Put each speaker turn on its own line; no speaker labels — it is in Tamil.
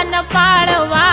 અજમલજીના વચન પાળવા